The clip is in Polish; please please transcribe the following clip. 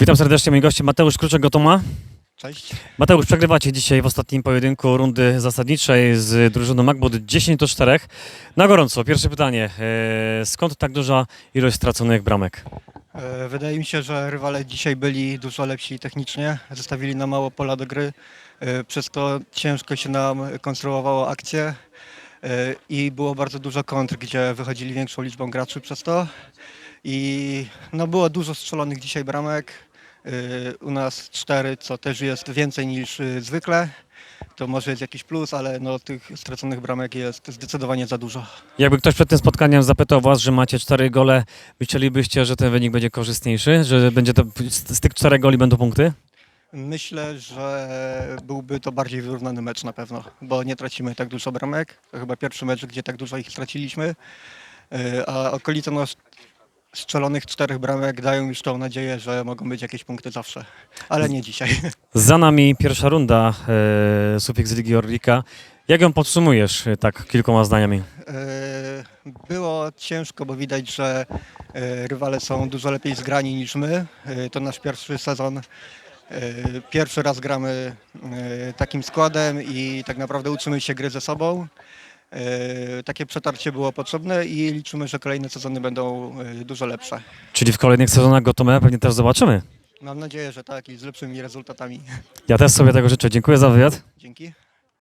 Witam serdecznie, moi goście Mateusz Kruczek Gotoma. Cześć. Mateusz, przegrywacie dzisiaj w ostatnim pojedynku rundy zasadniczej z drużyną Macbud 10 do 4. Na gorąco, pierwsze pytanie. E, skąd tak duża ilość straconych bramek? E, Wydaje mi się, że rywale dzisiaj byli dużo lepsi technicznie, zostawili nam mało pola do gry, e, przez to ciężko się nam konstruowało akcje i było bardzo dużo kontr, gdzie wychodzili większą liczbą graczy przez to i no było dużo strzelonych dzisiaj bramek, E, u nas cztery, co też jest więcej niż e, zwykle, to może jest jakiś plus, ale no tych straconych bramek jest zdecydowanie za dużo. Jakby ktoś przed tym spotkaniem zapytał was, że macie 4 gole, myślelibyście, że ten wynik będzie korzystniejszy? Że będzie to, z tych 4 goli będą punkty? Myślę, że byłby to bardziej wyrównany mecz na pewno, bo nie tracimy tak dużo bramek. To chyba pierwszy mecz, gdzie tak dużo ich straciliśmy, Yy, a okolice no, strzelonych czterech bramek dają już tą nadzieję, że mogą być jakieś punkty zawsze, ale nie dzisiaj. Za nami pierwsza runda e, Sufiks Ligi Orlika. Jak ją podsumujesz e, tak kilkoma zdaniami? Yy, Było ciężko, bo widać, że yy, rywale są dużo lepiej zgrani niż my. Yy, To nasz pierwszy sezon. Yy, Pierwszy raz gramy yy, takim składem i tak naprawdę uczymy się gry ze sobą. Yy, Takie przetarcie było potrzebne i liczymy, że kolejne sezony będą yy, dużo lepsze. Czyli w kolejnych sezonach Gotome pewnie też zobaczymy. Mam nadzieję, że tak i z lepszymi rezultatami. Ja też sobie tego życzę. Dziękuję za wywiad. Dzięki.